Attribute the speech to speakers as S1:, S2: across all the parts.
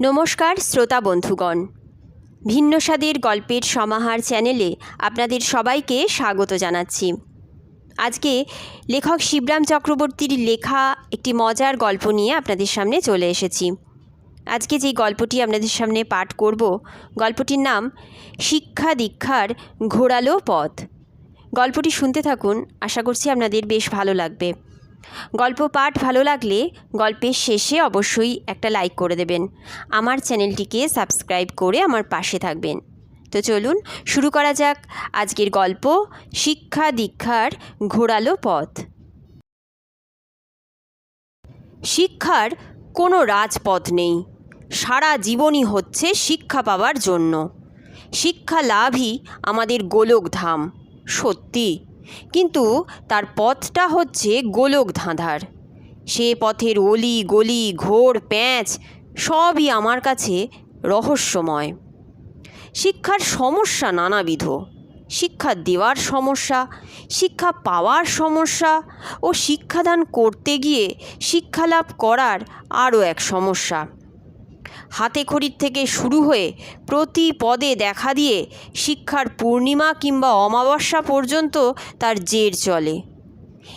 S1: নমস্কার, শ্রোতা বন্ধুগণ। ভিন্ন স্বাদের গল্পের সমাহার চ্যানেলে আপনাদের সবাইকে স্বাগত জানাচ্ছি। আজকে লেখক শিবরাম চক্রবর্তীর লেখা একটি মজার গল্প নিয়ে আপনাদের সামনে চলে এসেছি। আজকে যেই গল্পটি আপনাদের সামনে পাঠ করব, গল্পটির নাম শিক্ষা দীক্ষার ঘোরালো পথ। গল্পটি শুনতে থাকুন, আশা করছি আপনাদের বেশ ভালো লাগবে। গল্প পাঠ ভালো লাগলে গল্পের শেষে অবশ্যই একটা লাইক করে দেবেন। আমার চ্যানেলটিকে সাবস্ক্রাইব করে আমার পাশে থাকবেন। তো চলুন শুরু করা যাক আজকের গল্প শিক্ষা দীক্ষার ঘোরালো পথ। শিক্ষার কোনো রাজপথ নেই। সারা জীবনই হচ্ছে শিক্ষা পাওয়ার জন্য। শিক্ষা লাভই আমাদের গোলকধাম। সত্যি। কিন্তু তার পথটা হচ্ছে গোলক ধাঁধার। সে পথের অলি, গলি, ঘোর, প্যাঁচ সবই আমার কাছে রহস্যময়। শিক্ষার সমস্যা নানাবিধ। শিক্ষা দেওয়ার সমস্যা, শিক্ষা পাওয়ার সমস্যা ও শিক্ষাদান করতে গিয়ে শিক্ষালাভ করার আরও এক সমস্যা। হাতে খড়ির থেকে শুরু হয়ে প্রতি পদে দেখা দিয়ে শিক্ষার পূর্ণিমা কিংবা অমাবস্যা পর্যন্ত তার জের চলে।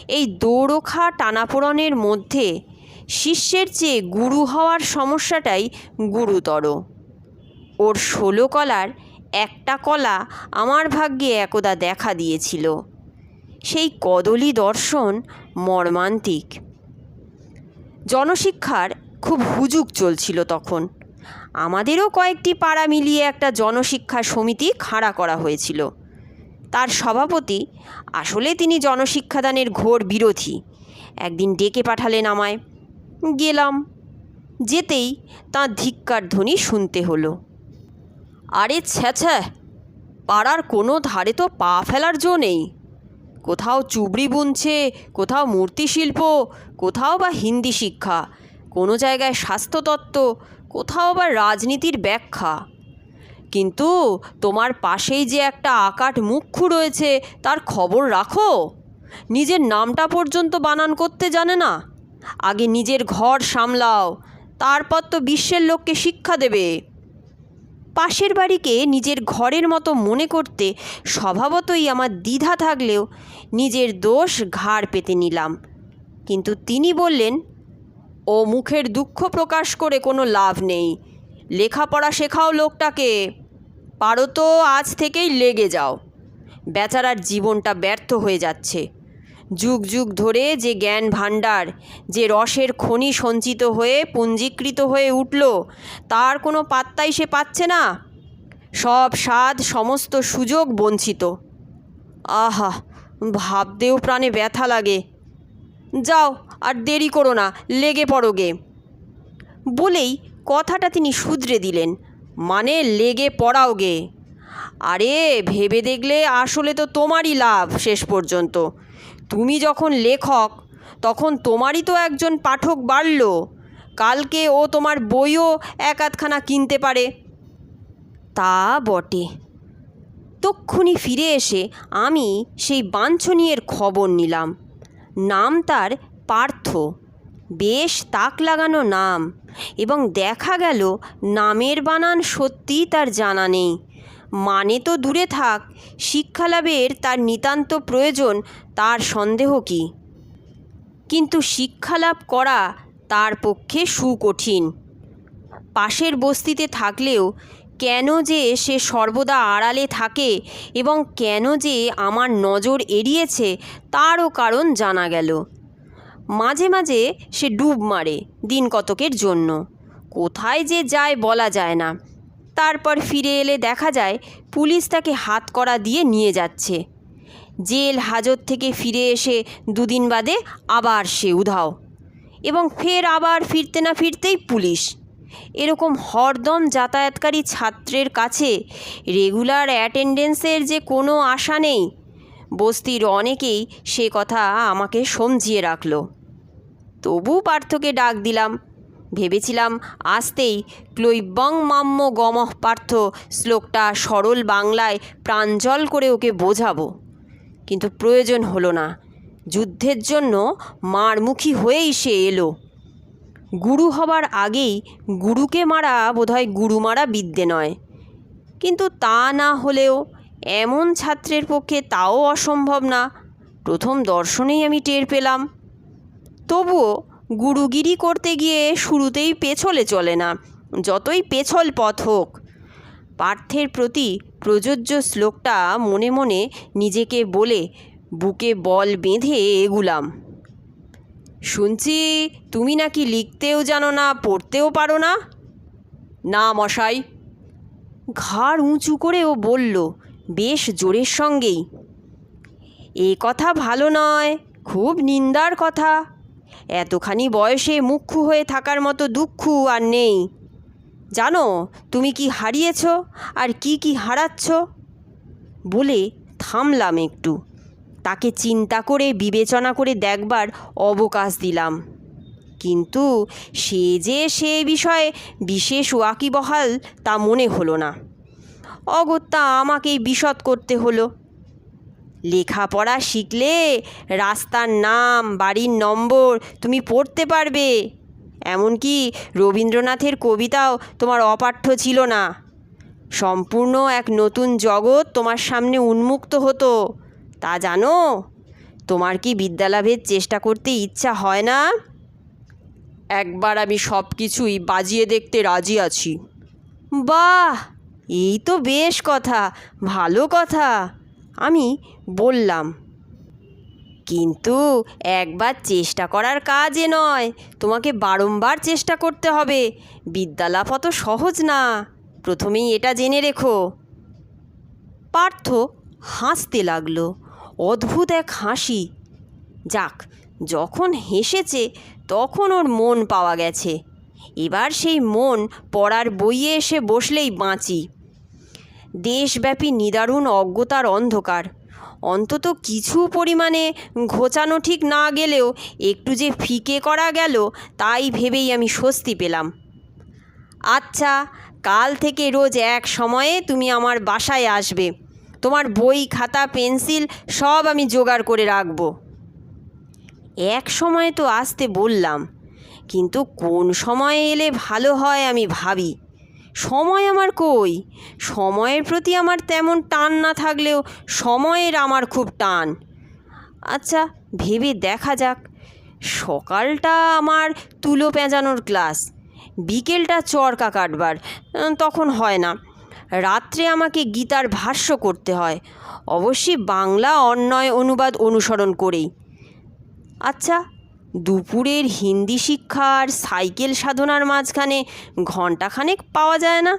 S1: এই দৌড়োখা টানাপোড়নের মধ্যে শিষ্যের চেয়ে গুরু হওয়ার সমস্যাটাই গুরুতর। ওর ষোলো কলার একটা কলা আমার ভাগ্যে একদা দেখা দিয়েছিল। সেই কদলি দর্শন মর্মান্তিক। জনশিক্ষার খুব হুজুক চলছিল তখন। আমাদেরও কয়েকটি পাড়া মিলিয়ে একটা জনশিক্ষা সমিতি খাড়া করা হয়েছিল। তার সভাপতি আসলে তিনি জনশিক্ষাদানের ঘোর বিরোধী। একদিন ডেকে পাঠালেন আমায়। গেলাম। যেতেই তাঁর ধিক্কার ধ্বনি শুনতে হলো। আরে ছ্যাছ্যা পাড়ার কোনো ধারে তো পা ফেলার জো নেই। কোথাও চুবড়ি বুনছে, কোথাও মূর্তিশিল্প, কোথাও বা হিন্দি শিক্ষা, কোনো জায়গায় স্বাস্থ্যতত্ত্ব কোথাও বা রাজনীতির ব্যাখ্যা। কিন্তু তোমার পাশেই যে একটা আকাট মুখ্যু রয়েছে, তার খবর রাখো। নিজের নামটা পর্যন্ত বানান করতে জানে না। আগে নিজের ঘর সামলাও, তারপর তো বিশ্বের লোককে শিক্ষা দেবে। পাশের বাড়িকে নিজের ঘরের মতো মনে করতে স্বভাবতই আমার দ্বিধা থাকলেও নিজের দোষ ঘাড় পেতে নিলাম। কিন্তু তিনি বললেন ও মুখের দুঃখ প্রকাশ করে কোনো লাভ নেই। লেখাপড়া শেখাও লোকটাকে। পারো তো আজ থেকেই লেগে যাও। বেচারার জীবনটা ব্যর্থ হয়ে যাচ্ছে। যুগ যুগ ধরে যে জ্ঞান ভাণ্ডার, যে রসের খনি সঞ্চিত হয়ে পুঞ্জীকৃত হয়ে উঠল, তার কোনো পাত্তাই সে পাচ্ছে না। সব স্বাদ, সমস্ত সুযোগ বঞ্চিত। আহা, ভাবতেও প্রাণে ব্যথা লাগে। যাও আর দেরি করো না, লেগে পড়ো গে। বলেই কথাটা তিনি শুধরে দিলেন মানে লেগে পড়াও গে। আরে, ভেবে দেখলে আসলে তো তোমারই লাভ শেষ পর্যন্ত। তুমি যখন লেখক, তখন তোমারই তো একজন পাঠক বাড়ল। কালকে ও তোমার বইও এক আধখানা কিনতে পারে। তা বটে। তক্ষুনি ফিরে এসে আমি সেই বাঞ্ছনীয়ের খবর নিলাম। নাম তার পার্থ। বেশ তাক লাগানো নাম এবং দেখা গেল নামের বানান সত্যিই তার জানা নেই। মানে তো দূরে থাক, শিক্ষালাভের তার নিতান্ত প্রয়োজন, তার সন্দেহ কি? কিন্তু শিক্ষালাভ করা তার পক্ষে সুকঠিন। পাশের বস্তিতে থাকলেও কেন যে সে সর্বদা আড়ালে থাকে এবং কেন যে আমার নজর এড়িয়েছে তারও কারণ জানা গেল। মাঝে মাঝে সে ডুব মারে দিন কতকের জন্য। কোথায় যে যায় বলা যায় না। তারপর ফিরে এলে দেখা যায় পুলিশ তাকে হাত করা দিয়ে নিয়ে যাচ্ছে। জেল হাজত থেকে ফিরে এসে দুদিন বাদে আবার সে উধাও। এবং ফের আবার ফিরতে না ফিরতেই পুলিশ। এরকম হরদম যাতায়াতকারী ছাত্রের কাছে রেগুলার অ্যাটেন্ডেন্সের যে কোনো আশা নেই। বস্তির অনেকেই সে কথা আমাকে সমঝিয়ে রাখল। তবু পার্থকে ডাক দিলাম। ভেবেছিলাম আসতেই ক্লৈবং মাম্য গমঃ পার্থ শ্লোকটা সরল বাংলায় প্রাঞ্জল করে ওকে বোঝাবো। কিন্তু প্রয়োজন হলো না। যুদ্ধের জন্য মারমুখী হয়েই সে এলো। গুরু হবার আগেই গুরুকে মারা বোধহয় গুরু মারা বিদ্যে নয়। কিন্তু তা না হলেও এমন ছাত্রের পক্ষে তাও অসম্ভব না। প্রথম দর্শনেই আমি টের পেলাম। তবুও গুরুগিরি করতে গিয়ে শুরুতেই পেছলে চলে না, যতই পেছল পথ হোক। পার্থের প্রতি প্রযোজ্য শ্লোকটা মনে মনে নিজেকে বলে বুকে বল বেঁধে এগুলাম। শুনছি তুমি নাকি লিখতেও জানো না, পড়তেও পারো না। না মশাই। ঘাড় উঁচু করে ও বলল, বেশ জোরের সঙ্গেই। এ কথা ভালো নয়, খুব নিন্দার কথা। এতখানি বয়সে মুখ্যু হয়ে থাকার মতো দুঃখ আর নেই। জানো, তুমি কি হারিয়েছ আর কি কি হারাচ্ছ? বলে থামলাম একটু। তাকে চিন্তা করে, বিবেচনা করে দেখবার অবকাশ দিলাম। কিন্তু সে যে সে বিষয়ে বিশেষ ওয়াকিবহাল তা মনে হলো না। অগত্যা আমাকেই বিশদ করতে হলো। লেখাপড়া শিখলে রাস্তার নাম, বাড়ির নম্বর তুমি পড়তে পারবে। এমনকি রবীন্দ্রনাথের কবিতাও তোমার অপাঠ্য ছিল না। সম্পূর্ণ এক নতুন জগৎ তোমার সামনে উন্মুক্ত হতো। তা জানো? তোমার কি বিদ্যালাভের চেষ্টা করতে ইচ্ছা হয় না? একবার আমি সব কিছুই বাজিয়ে দেখতে রাজি আছি। বাহ! এই তো বেশ কথা, ভালো কথা, আমি বললাম। কিন্তু একবার চেষ্টা করার কাজ নয়, তোমাকে বারংবার চেষ্টা করতে হবে। বিদ্যালাভ অত সহজ না, প্রথমেই এটা জেনে রেখো। পার্থ হাসতে লাগল। অদ্ভুত এক হাসি। যাক, যখন হেসেছে, তখন ওর মন পাওয়া গেছে। এবার সেই মন পড়ার বইয়ে এসে বসলেই বাঁচি। দেশব্যাপী নিদারুণ অজ্ঞতার অন্ধকার। অন্তত কিছু পরিমাণে ঘোচানো ঠিক না গেলেও একটু যে ফিকে করা গেল, তাই ভেবেই আমি স্বস্তি পেলাম। আচ্ছা কাল থেকে রোজ এক সময়ে তুমি আমার বাসায় আসবে। তোমার বই, খাতা, পেন্সিল সব আমি জোগাড় করে রাখব। এক সময় তো আসতে বললাম, কিন্তু কোন সময়ে এলে ভালো হয় আমি ভাবি। সময় আমার কই? সময়ের প্রতি আমার তেমন টান না থাকলেও সময়ের আমার খুব টান। আচ্ছা ভেবে দেখা যাক। সকালটা আমার তুলো পেঁচানোর ক্লাস, বিকেলটা চরকা কাটবার, তখন হয় না। রাত্রে আমাকে গীতার ভাষ্য করতে হয়। অবশ্যই বাংলা অন্যয় অনুবাদ অনুসরণ করেই। আচ্ছা দুপুরের হিন্দি শিক্ষার সাইকেল সাধনার মাঝখানে ঘণ্টাখানেক পাওয়া যায় না?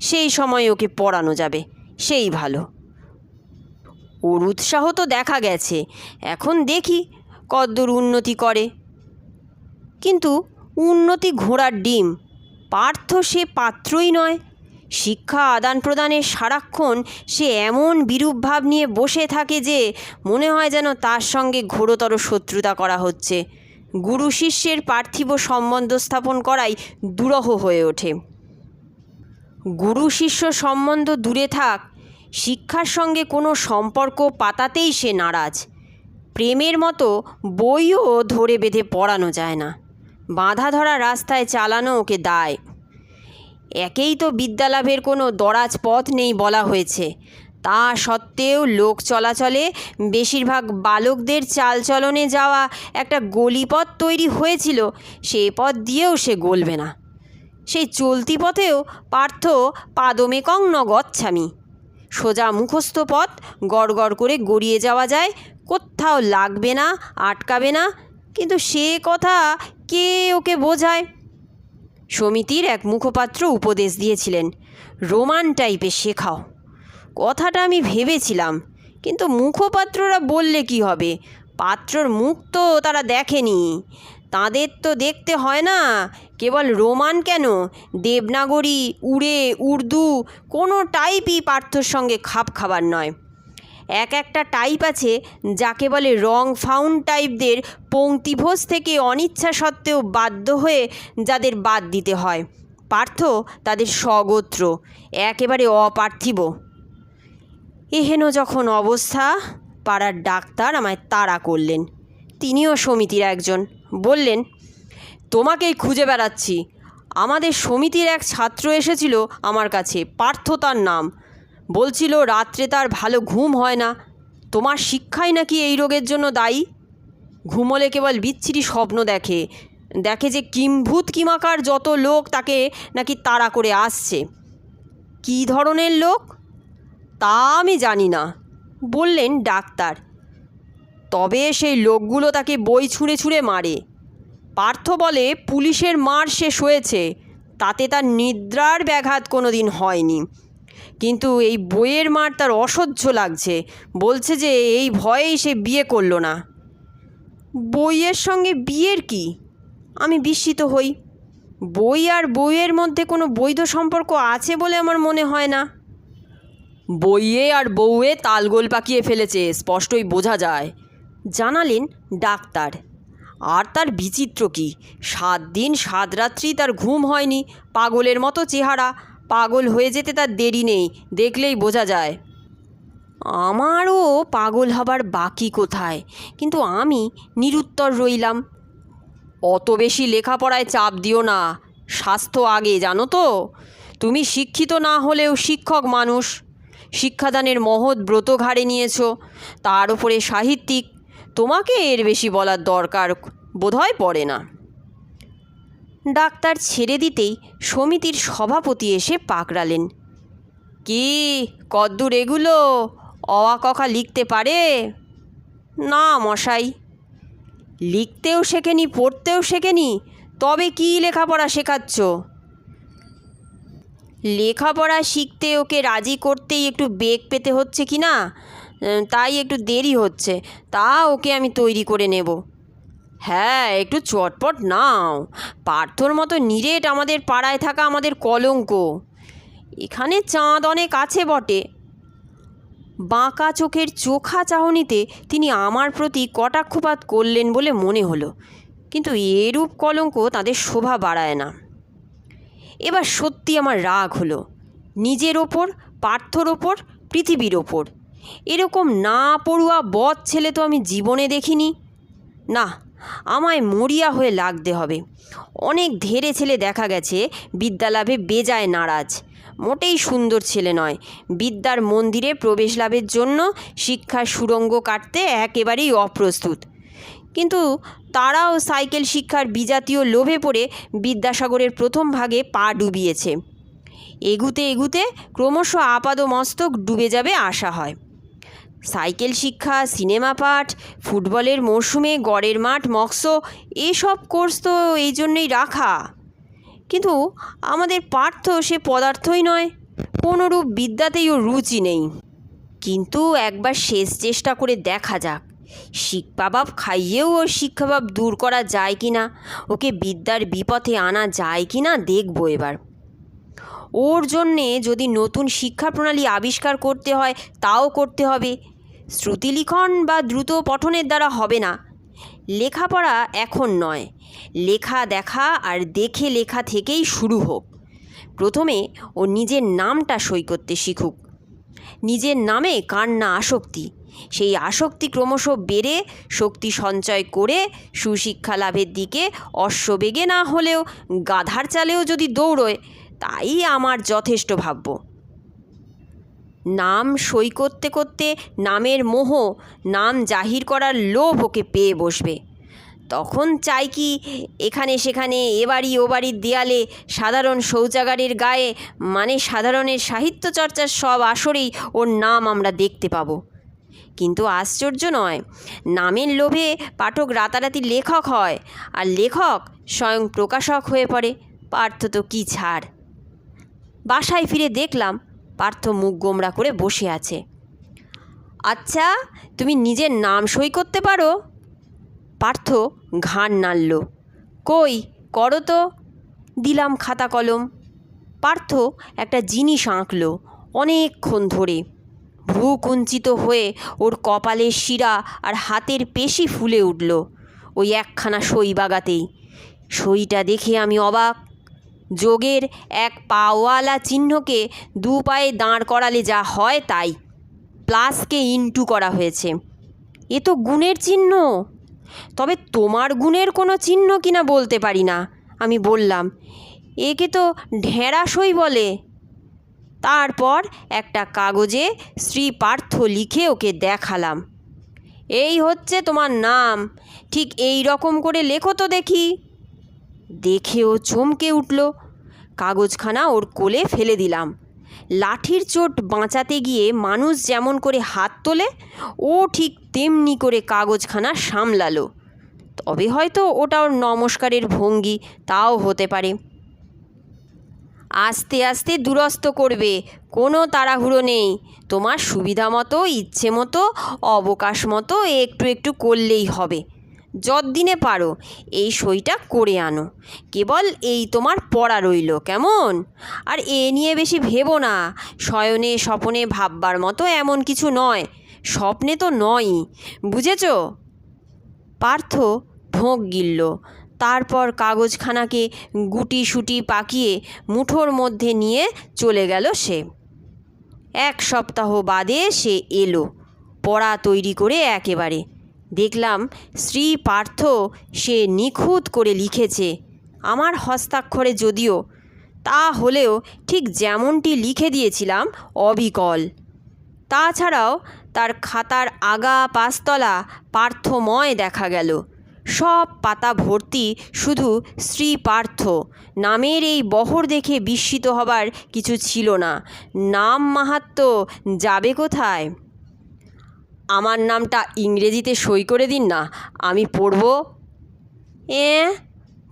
S1: সেই সময় ওকে পড়ানো যাবে, সেই ভালো। ওর উৎসাহ তো দেখা গেছে, এখন দেখি কদ্দূর উন্নতি করে। কিন্তু উন্নতি ঘোড়ার ডিম, পার্থ সে পাত্রই নয়। শিক্ষা আদান প্রদানে সারাক্ষণ সে এমন বিরূপ ভাব নিয়ে বসে থাকে যে মনে হয় যেন তার সঙ্গে ঘোরতর শত্রুতা করা হচ্ছে। গুরু শিষ্যের পার্থিব সম্বন্ধ স্থাপন করাই দুরহ হয়ে ওঠে। গুরু শিষ্য সম্বন্ধ দূরে থাক, শিক্ষার সঙ্গে কোনো সম্পর্ক পাতাতেই সে নারাজ। প্রেমের মতো বইও ধরে বেঁধে পড়ানো যায় না। বাঁধা ধরা রাস্তায় চালানো ওকে দায়। একেই তো বিদ্যালাভের কোনো দরাজ পথ নেই বলা হয়েছে। তা সত্ত্বেও লোক চলাচলে বেশিরভাগ বালকদের চালচলনে যাওয়া একটা গলিপথ তৈরি হয়েছিল, সে পথ দিয়েও সে গলবে না। সেই চলতি পথেও পার্থ পাদমেকং ন গচ্ছামি সোজা মুখস্থ পথ গড় গড় করে গড়িয়ে যাওয়া যায়, কোথাও লাগবে না, আটকাবে না, কিন্তু সে কথা কে ওকে বোঝায়? সমিতির এক মুখপাত্র উপদেশ দিয়েছিলেন, রোমান টাইপে শেখাও। কথাটা আমি ভেবেছিলাম, কিন্তু মুখপাত্ররা বললে কি হবে? পাত্রর মুখ তো তারা দেখেনি। তাদের তো দেখতে হয় না, কেবল রোমান কেন? দেবনাগরী, উড়ে, উর্দু, কোনো টাইপই পার্থর সঙ্গে খাপ খাবার নয়। এক একটা টাইপ আছে যাকে বলে রং ফাউন্ড টাইপদের পঙ্ক্তিভোজ থেকে অনিচ্ছা সত্ত্বেও বাধ্য হয়ে যাদের বাদ দিতে হয়। পার্থ তাদের স্বগোত্র, একেবারে অপার্থিব। এহেন যখন অবস্থা, পাড়ার ডাক্তার আমায় তাড়া করলেন। তিনিও সমিতির একজন। বললেন, তোমাকেই খুঁজে বেড়াচ্ছি। আমাদের সমিতির এক ছাত্র এসেছিল আমার কাছে। পার্থ তার নাম। বলছিল, রাত্রে তার ভালো ঘুম হয় না। তোমার শিক্ষাই নাকি এই রোগের জন্য দায়ী? ঘুমলে কেবল বিচ্ছিরি স্বপ্ন দেখে। দেখে যে কিম্ভূত কিমাকার যত লোক তাকে নাকি তাড়া করে আসছে। কী ধরনের লোক? তা আমি জানি না, বললেন ডাক্তার। তবে সেই লোকগুলো তাকে বই ছুঁড়ে ছুঁড়ে মারে। পার্থ বলে, পুলিশের মার শেষ হয়েছে। তাতে তার নিদ্রার ব্যাঘাত কোনো দিন হয়নি। কিন্তু এই বইয়ের মার তার অসহ্য লাগছে। বলছে যে এই ভয়েই সে বিয়ে করল না। বইয়ের সঙ্গে বিয়ের কি? আমি বিস্মিত হই। বই আর বইয়ের মধ্যে কোনো বৈধ সম্পর্ক আছে বলে আমার মনে হয় না। বইয়ে আর বউয়ে তালগোল পাকিয়ে ফেলেছে, স্পষ্টই বোঝা যায়। জানালেন ডাক্তার। আর তার বিচিত্র কি? সাত দিন সাত রাত্রি তার ঘুম হয়নি, পাগলের মতো চেহারা। পাগল হয়ে যেতে তার দেরি নেই, দেখলেই বোঝা যায়। আমারও পাগল হবার বাকি কোথায়? কিন্তু আমি নিরুত্তর রইলাম। অত বেশি লেখাপড়ায় চাপ দিও না, স্বাস্থ্য আগে, জানো তো? তুমি শিক্ষিত না হলেও শিক্ষক মানুষ। শিক্ষাদানের মহৎ ব্রত ঘাড়ে নিয়েছো, তার উপরে সাহিত্যিক। তোমাকে এর বেশি বলার দরকার বোধহয় পড়ে না। ডাক্তার ছেড়ে দিতেই সমিতির সভাপতি এসে পাকড়ালেন। কি? কদ্দূর এগুলো? অওয়া কখা লিখতে পারে? না, মশাই। লিখতেও শেখেনি, পড়তেও শেখেনি? তবে কি লেখাপড়া শেখাচ্ছ? লেখাপড়া শিখতে ওকে রাজি করতেই একটু বেগ পেতে হচ্ছে কি না? তাই একটু দেরি হচ্ছে। তা ওকে আমি তৈরি করে নেব। হ্যাঁ একটু চটপট নাও। পার্থর মতো নিরেট আমাদের পাড়ায় থাকা আমাদের কলঙ্ক। এখানে চাঁদ অনেক আছে বটে। বাঁকা চোখের চোখা চাহনিতে তিনি আমার প্রতি কটাক্ষপাত করলেন বলে মনে হলো। কিন্তু এরূপ কলঙ্ক তাদের শোভা বাড়ায় না। এবার সত্যি আমার রাগ হলো। নিজের ওপর, পার্থর ওপর, পৃথিবীর ওপর। এরকম না পড়ুয়া বধ ছেলে তো আমি জীবনে দেখিনি। না আমায় মরিয়া হয়ে লাগতে হবে। অনেক ধেরে ছেলে দেখা গেছে, বিদ্যালাভে বেজায় নারাজ। মোটেই সুন্দর ছেলে নয়। বিদ্যার মন্দিরে প্রবেশ লাভের জন্য শিক্ষার সুরঙ্গ কাটতে একেবারেই অপ্রস্তুত। কিন্তু তারাও সাইকেল শিক্ষার বিজাতীয় লোভে পড়ে বিদ্যাসাগরের প্রথম ভাগে পা ডুবিয়েছে। এগুতে এগুতে ক্রমশ আপাদমস্তক ডুবে যাবে আশা হয়। সাইকেল শিক্ষা, সিনেমা পাঠ, ফুটবলের মরশুমে, গড়ের মাঠ মক্স এসব কোর্স তো এই জন্যই রাখা। কিন্তু আমাদের পার্থ সে পদার্থই নয়, কোনোরূপ বিদ্যাতেই ওর রুচি নেই। কিন্তু একবার শেষ চেষ্টা করে দেখা যাক, শিক্ষাভাব খাইয়েও ওর শিক্ষাভাব দূর করা যায় কি না ওকে বিদ্যার বিপথে আনা যায় কি না দেখব এবার। ওর জন্যে যদি নতুন শিক্ষা প্রণালী আবিষ্কার করতে হয়, তাও করতে হবে। শ্রুতিলিখন বা দ্রুত পঠনের দ্বারা হবে না। লেখাপড়া এখন নয়। লেখা দেখা আর দেখে লেখা থেকেই শুরু হোক। প্রথমে ও নিজের নামটা সই করতে শিখুক। নিজের নামে কার না আসক্তি। সেই আসক্তি ক্রমশ বেড়ে শক্তি সঞ্চয় করে সুশিক্ষা লাভের দিকে অশ্ববেগে না হলেও গাধার চালেও যদি দৌড়োয় তাই আমার যথেষ্ট ভাবব নাম সই করতে করতে নামের মোহ, নাম জাহির করার লোভ ওকে পেয়ে বসবে। তখন চাই কি এখানে সেখানে এ বাড়ি ও বাড়ির দেয়ালে সাধারণ শৌচাগারের গায়ে মানে সাধারণের সাহিত্য চর্চার সব আসরেই ওর নাম আমরা দেখতে পাবো। কিন্তু আশ্চর্য নয়, নামের লোভে পাঠক রাতারাতি লেখক হয়, আর লেখক স্বয়ং প্রকাশক হয়ে পড়ে, পার্থ তো কী ছাড়। বাসায় ফিরে দেখলাম পার্থ মুখ গোমরা করে বসে আছে। আচ্ছা তুমি নিজের নাম সই করতে পারো? পার্থ ঘাড় নাড়ল। কই, করো তো। দিলাম খাতা কলম। পার্থ একটা জিনিস আঁকল অনেকক্ষণ ধরে। ভ্রু কুঞ্চিত হয়ে ওর কপালের শিরা আর হাতের পেশি ফুলে উঠল ওই একখানা সই বাগাতেই। সইটা দেখে আমি অবাক। যোগের এক পাওয়ালা চিহ্নকে দু পায়ে দাঁড় করালে যা হয় তাই। প্লাসকে ইনটু করা হয়েছে। এ তো গুণের চিহ্ন। তবে তোমার গুণের কোনো চিহ্ন কিনা বলতে পারি না, আমি বললাম। একে তো ঢেঁড়াসই বলে। তারপর একটা কাগজে শ্রী পার্থ লিখে ওকে দেখালাম। এই হচ্ছে তোমার নাম। ঠিক এই রকম করে লেখো তো দেখি। দেখে ও চমকে উঠল। কাগজখানা ওর কোলে ফেলে দিলাম। লাঠির চোট বাঁচাতে গিয়ে মানুষ যেমন করে হাত তোলে, ও ঠিক তেমনি করে কাগজখানা সামলালো। তবে হয়তো ওটা ওর নমস্কারের ভঙ্গি, তাও হতে পারে। আস্তে আস্তে দুরস্ত করবে, কোনো তাড়াহুড়ো নেই। তোমার সুবিধা মতো, ইচ্ছে মতো, অবকাশ মতো একটু একটু করলেই হবে। যতদিনে পারো, এই সইটা করে আনো। কেবল এই তোমার পড়া রইল, কেমন? আর এ নিয়ে বেশি ভেবো না। শয়নে স্বপনে ভাববার মতো এমন কিছু নয়, স্বপ্নে তো নয়ই, বুঝেছ? পার্থ ঢোক গিলল, তারপর কাগজখানাকে গুটি সুটি পাকিয়ে মুঠোর মধ্যে নিয়ে চলে গেল সে। এক সপ্তাহ বাদে সে এলো, পড়া তৈরি করে একেবারে। দেখলাম শ্রী পার্থ সে নিখুঁত করে লিখেছে। আমার হস্তাক্ষরে যদিও, তা হলেও ঠিক যেমনটি লিখে দিয়েছিলাম অবিকল। তাছাড়াও তার খাতার আগা পাঁচতলা পার্থময় দেখা গেল। সব পাতা ভর্তি শুধু শ্রী পার্থ। নামের এই বহর দেখে বিস্মিত হবার কিছু ছিল না। নাম মাহাত্ম যাবে কোথায়? আমার নামটা ইংরেজিতে সই করে দিন না, আমি পড়ব। এ,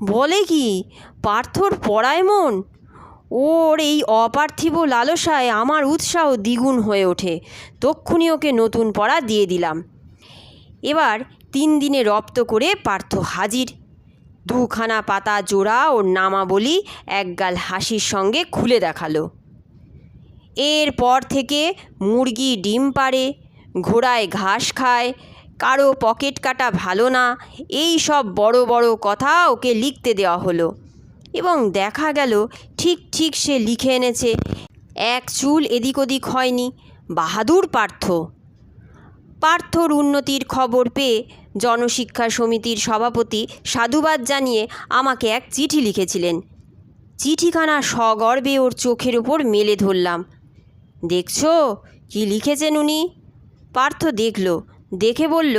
S1: বলে কি? পার্থর পড়ায় মন? ওর এই অপার্থিব লালসায় আমার উৎসাহ দ্বিগুণ হয়ে ওঠে। তক্ষুনি ওকে নতুন পড়া দিয়ে দিলাম। এবার তিন দিনে রপ্ত করে পার্থ হাজির। দুখানা পাতা জোড়া ওর নামাবলি একগাল হাসির সঙ্গে খুলে দেখাল। এরপর থেকে মুরগি ডিম পাড়ে ঘোড়ায় ঘাস খায়, কারও পকেট কাটা ভালো না, এই সব বড় বড় কথা ওকে লিখতে দেওয়া হলো। এবং দেখা গেল ঠিক ঠিক সে লিখে এনেছে, এক চুল এদিক ওদিক হয়নি, বাহাদুর পার্থ। পার্থর উন্নতির খবর পেয়ে জনশিক্ষা সমিতির সভাপতি সাধুবাদ জানিয়ে আমাকে এক চিঠি লিখেছিলেন। চিঠিখানা সগর্বে ওর চোখের ওপর মেলে ধরলাম। দেখছ কি লিখেছেন উনি? পার্থ দেখল। দেখে বলল,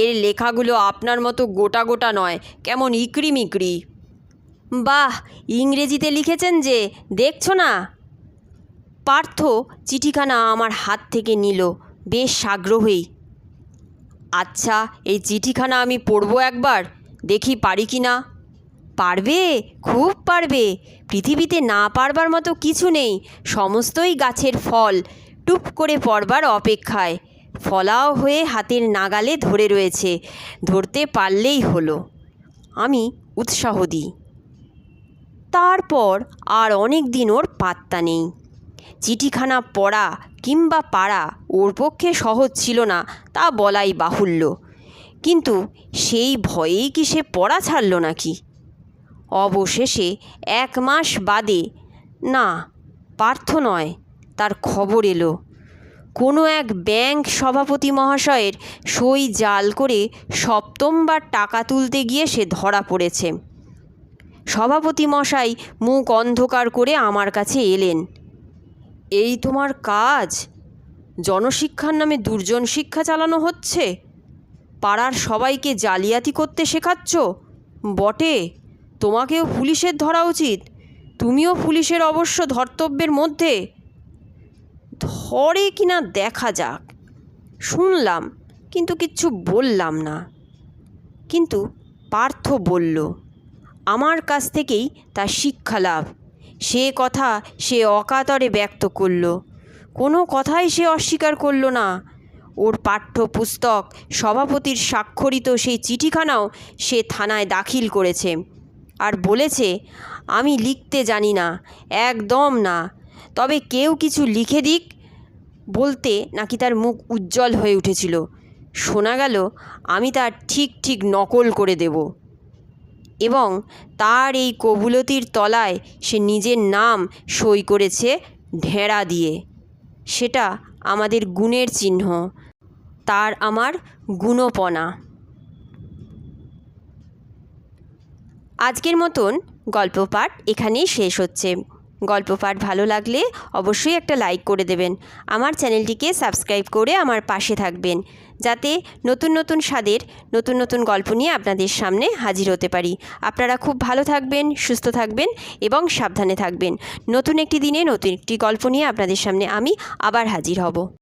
S1: এর লেখাগুলো আপনার মতো গোটা গোটা নয়, কেমন ইকরি মিকরি বাহ, ইংরেজিতে লিখেছেন যে, দেখছ না? পার্থ চিঠিখানা আমার হাত থেকে নিল, বেশ আগ্রহেই আচ্ছা এই চিঠিখানা আমি পড়ব একবার, দেখি পারি কি না? পারবে, খুব পারবে। পৃথিবীতে না পারবার মতো কিছু নেই, সমস্তই গাছের ফল। টুপ করে পড়বার অপেক্ষায়। ফলাও হয়ে হাতের নাগালে ধরে রয়েছে। ধরতে পারলেই হলো। আমি উৎসাহ দিই। তারপর আর অনেক দিন ওর পাত্তা নেই। চিঠিখানা পড়া কিংবা পাড়া ওর পক্ষে সহজ ছিল না, তা বলাই বাহুল্য। কিন্তু সেই ভয়েই কি সে পড়া ছাড়ল নাকি? অবশেষে এক মাস বাদে, না, পার্থ নয়। তার খবর এলো। কোনো এক ব্যাংক সভাপতি মহাশয়ের সই জাল করে সপ্তমবার টাকা তুলতে গিয়ে সে ধরা পড়েছে। সভাপতি মশাই মুখ অন্ধকার করে আমার কাছে এলেন। এই তোমার কাজ? জনশিক্ষার নামে দুর্জন শিক্ষা চালানো হচ্ছে? পাড়ার সবাইকে জালিয়াতি করতে শেখাচ্ছ? বটে, তোমাকেও পুলিশের ধরা উচিত। তুমিও পুলিশের অবশ্য ধর্তব্যের মধ্যে। ধরে কিনা দেখা যাক। শুনলাম, কিন্তু কিচ্ছু বললাম না। কিন্তু পার্থ বলল, আমার কাছ থেকেই তার শিক্ষা লাভ। সে কথা সে অকাতরে ব্যক্ত করল। কোনো কথাই সে অস্বীকার করল না। ওর পাঠ্যপুস্তক সভাপতির স্বাক্ষরিত সেই চিঠিখানাও সে থানায় দাখিল করেছে। আর বলেছে, আমি লিখতে জানি না, একদম না। তবে কেউ কিছু লিখে দিক বলতে নাকি তার মুখ উজ্জ্বল হয়ে উঠেছিল। শোনা গেল, আমি তার ঠিক ঠিক নকল করে দেব। এবং তার এই কবুলতির তলায় সে নিজের নাম সই করেছে ঢেড়া দিয়ে। সেটা আমাদের গুণের চিহ্ন, তার আমার গুণপনা। আজকের মতন গল্প পাঠ এখানেই শেষ হচ্ছে। গল্প পাঠ ভালো লাগলে অবশ্যই একটা লাইক করে দেবেন। আমার চ্যানেলটিকে সাবস্ক্রাইব করে আমার পাশে থাকবেন। যাতে নতুন নতুন স্বাদের, নতুন নতুন গল্প নিয়ে আপনাদের সামনে হাজির হতে পারি। আপনারা খুব ভালো থাকবেন, সুস্থ থাকবেন এবং সাবধানে থাকবেন। নতুন একটি দিনে নতুন একটি গল্প নিয়ে আপনাদের সামনে আমি আবার হাজির হব।